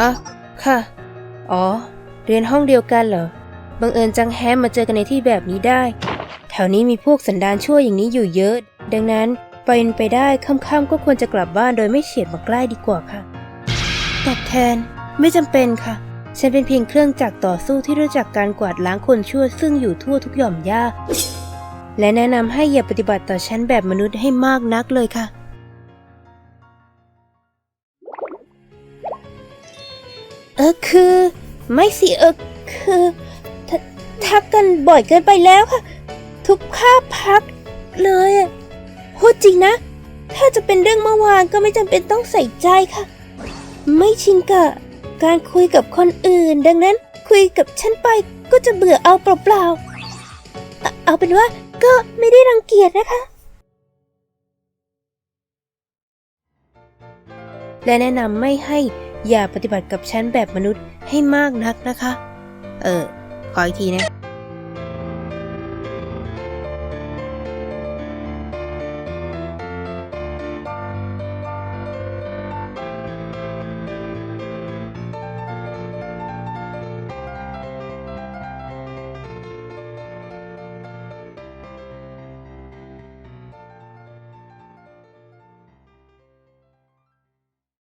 อะค่ะ อ๋อ เรียนห้องเดียวกันเหรอ บังเอิญจังแฮมมาเจอกันในที่แบบนี้ได้ แถวนี้มีพวกสันดานชั่วอย่างนี้อยู่เยอะ ดังนั้นเป็นไปได้ค่ำๆก็ควรจะกลับบ้านโดยไม่เฉียดมาใกล้ดีกว่าค่ะ ตอบแทนไม่จำเป็นค่ะ ฉันเป็นเพียงเครื่องจักรต่อสู้ที่รู้จักการกวาดล้างคนชั่วซึ่งอยู่ทั่วทุกหย่อมย่าและแนะนำให้อย่าปฏิบัติต่อฉันแบบมนุษย์ให้มากนักเลยค่ะ เออคือ ไม่สิเออคือททักกันบ่อยเกินไปแล้วค่ะ ทุกภาพักเลยอะพูดจริงนะ ถ้าจะเป็นเรื่องเมื่อวานก็ไม่จำเป็นต้องใส่ใจค่ะ ไม่ชินกับการคุยกับคนอื่น ดังนั้นคุยกับฉันไปก็จะเบื่อเอาเปล่าๆเอาเอาเป็นว่าก็ไม่ได้รังเกียจนะคะและแนะนำไม่ให้ อย่าปฏิบัติกับฉันแบบมนุษย์ให้มากนักนะคะ เออ ขออีกทีนะ